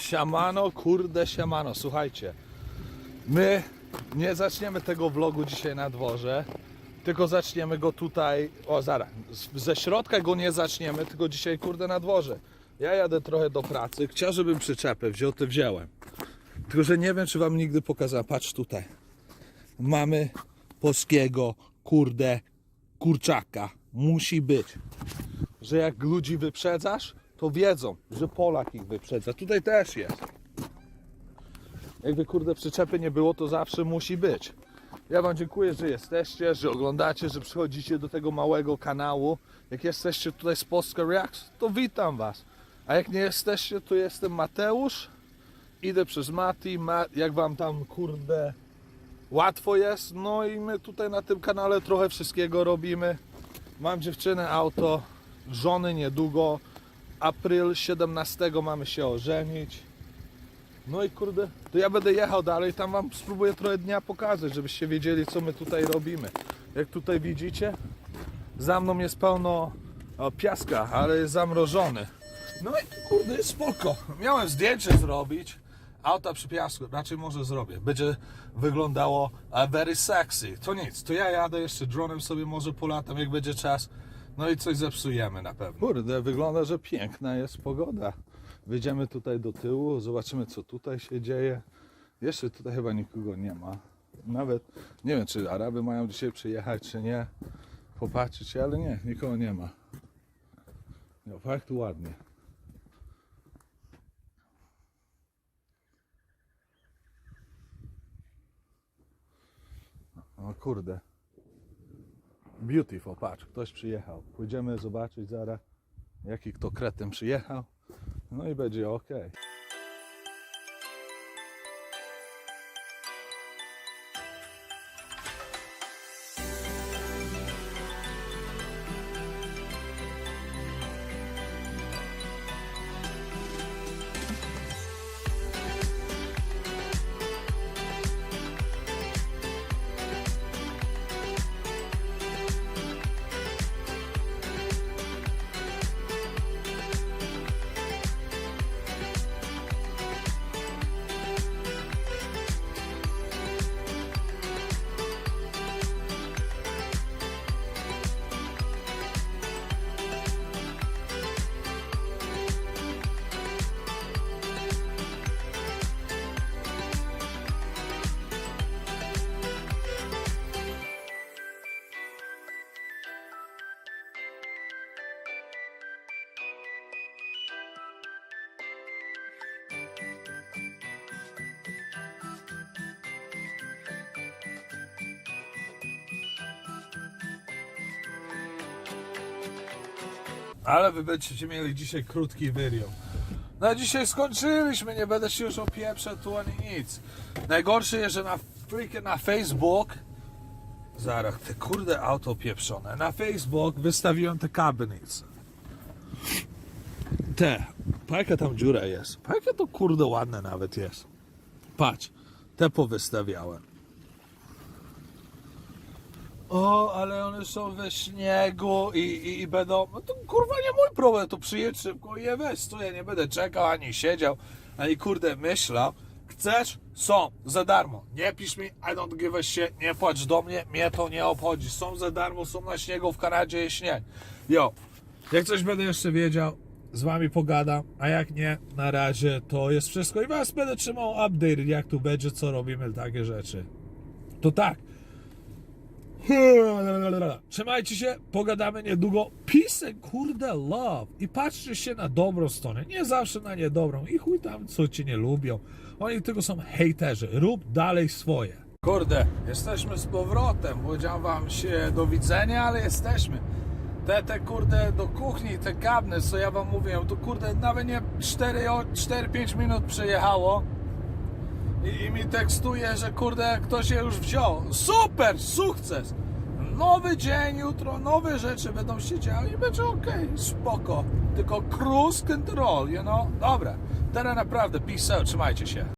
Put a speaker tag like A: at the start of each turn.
A: Siamano, kurde siamano, słuchajcie. My nie zaczniemy tego vlogu dzisiaj na dworze, tylko zaczniemy go tutaj, o zaraz, ze środka go nie zaczniemy, tylko dzisiaj kurde na dworze. Ja jadę trochę do pracy, chciał, żebym przyczepę wziął, to wziąłem. Tylko, że nie wiem, czy wam nigdy pokazałem, patrz tutaj. Mamy polskiego, kurde, kurczaka. Musi być. Że jak ludzi wyprzedzasz, to wiedzą, że Polak ich wyprzedza. Tutaj też jest. Jakby kurde przyczepy nie było, to zawsze musi być. Ja Wam dziękuję, że jesteście, że oglądacie, że przychodzicie do tego małego kanału. Jak jesteście tutaj z Polska Reacts, to witam Was. A jak nie jesteście, to jestem Mateusz. Idę przez Mati. Ma, jak Wam tam kurde łatwo jest. No i my tutaj na tym kanale trochę wszystkiego robimy. Mam dziewczynę, auto, żony niedługo. April 17 mamy się ożenić. No i kurde, to ja będę jechał dalej, tam wam spróbuję trochę dnia pokazać, żebyście wiedzieli co my tutaj robimy. Jak tutaj widzicie, za mną jest pełno piaska, ale jest zamrożony. No i kurde, jest spoko. Miałem zdjęcie zrobić, auta przy piasku, raczej może zrobię. Będzie wyglądało e, very sexy. To nic, to ja jadę jeszcze dronem sobie może polatam, jak będzie czas. No i coś zepsujemy na pewno. Kurde, wygląda, że piękna jest pogoda. Wyjdziemy tutaj do tyłu, zobaczymy co tutaj się dzieje. Jeszcze tutaj chyba nikogo nie ma. Nawet nie wiem, czy Araby mają dzisiaj przyjechać, czy nie. Popatrzeć, ale nie, nikogo nie ma. No, fakt ładnie. O kurde. Beautiful, patrz, ktoś przyjechał. Pójdziemy zobaczyć zaraz, jaki kto kretem przyjechał. No i będzie ok. Ale wy będziecie mieli dzisiaj krótki wyrium. No dzisiaj skończyliśmy, nie będę się już opieprzał tu ani nic. Najgorsze jest, że na na Facebook Zaraz, te kurde auto pieprzone. Na Facebook wystawiłem te kabinice. Te. Pa jaka tam dziura jest. Pa jakie to kurde ładne nawet jest. Patrz, te powystawiałem. O, ale one są we śniegu i, i, i będą. No to kurwa nie mój problem, to przyjedź szybko i je weź. Co ja nie będę czekał, ani siedział, ani kurde myślał. Chcesz? Są, za darmo. Nie pisz mi, I don't give a shit, nie płacz do mnie, mnie to nie obchodzi. Są za darmo, są na śniegu, w Kanadzie jest śnieg. Jo, jak coś będę jeszcze wiedział, z wami pogadam, a jak nie, na razie to jest wszystko i was będę trzymał update, jak tu będzie, co robimy, takie rzeczy. To tak. Trzymajcie się, pogadamy niedługo. Peace and kurde love. I patrzcie się na dobrą stronę, nie zawsze na niedobrą. I chuj tam, co cię nie lubią. Oni tylko są hejterzy. Rób dalej swoje. Kurde, jesteśmy z powrotem. Powiedziałem wam się do widzenia, ale jesteśmy. Te, te kurde do kuchni, te kabny, co ja wam mówiłem, to kurde nawet nie 4-5 minut przejechało. I, I mi tekstuje, że kurde ktoś je już wziął. Super, sukces! Nowy dzień, jutro nowe rzeczy będą się działy i będzie ok, spoko. Tylko cruise control, you know? Dobra, teraz naprawdę, peace out, trzymajcie się.